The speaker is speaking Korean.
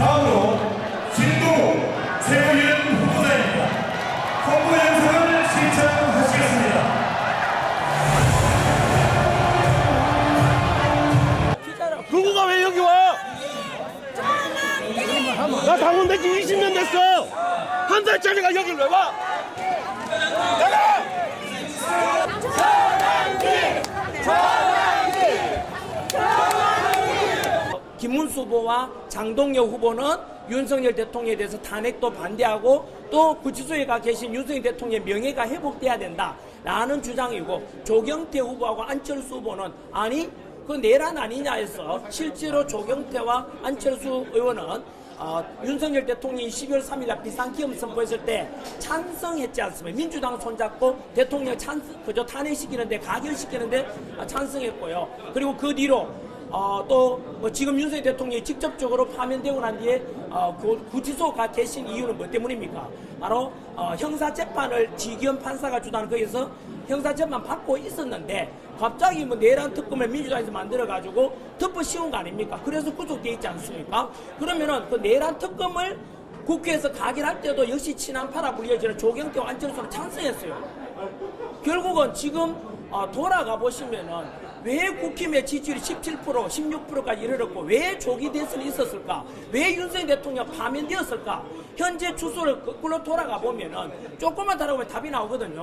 부탁드립니다. 다음으로 진도 세우인 후보자입니다. 홍보 영상을 시청하시겠습니다. 누구가 왜 여기 와? 나 당원된 지 20년 됐어. 한 살짜리가 여길 왜 와? 나가! 김문수 후보와 장동혁 후보는 윤석열 대통령에 대해서 탄핵도 반대하고 또 구치소에 가 계신 윤석열 대통령의 명예가 회복돼야 된다라는 주장이고 조경태 후보하고 안철수 후보는 아니 그 내란 아니냐 해서 실제로 조경태와 안철수 의원은 어, 윤석열 대통령이 12월 3일 날 비상기업 선포했을 때 찬성했지 않습니까? 민주당 손잡고 대통령 찬성, 그저 탄핵시키는데, 가결시키는데 아, 찬성했고요. 그리고 그 뒤로 어, 또뭐 지금 윤석열 대통령이 직접적으로 파면되고 난 뒤에 어, 그 구치소 가 계신 이유는 뭐 때문입니까? 바로 어, 형사재판을 지기현 판사가 주도하는 거기서 형사재판 받고 있었는데 갑자기 뭐 내란 특검을 민주당에서 만들어가지고 덮어 씌운 거 아닙니까? 그래서 구속돼 있지 않습니까? 그러면은 그 내란 특검을 국회에서 가결할 때도 역시 친한파라 불려지는 조경태와 안철수는 찬성했어요. 결국은 지금 어, 돌아가 보시면은 왜 국힘의 지지율이 17% 16%까지 이르렀고 왜 조기 대선이 있었을까? 왜 윤석열 대통령 파면되었을까? 현재 추세를 거꾸로 돌아가 보면은 조금만 다르면 답이 나오거든요.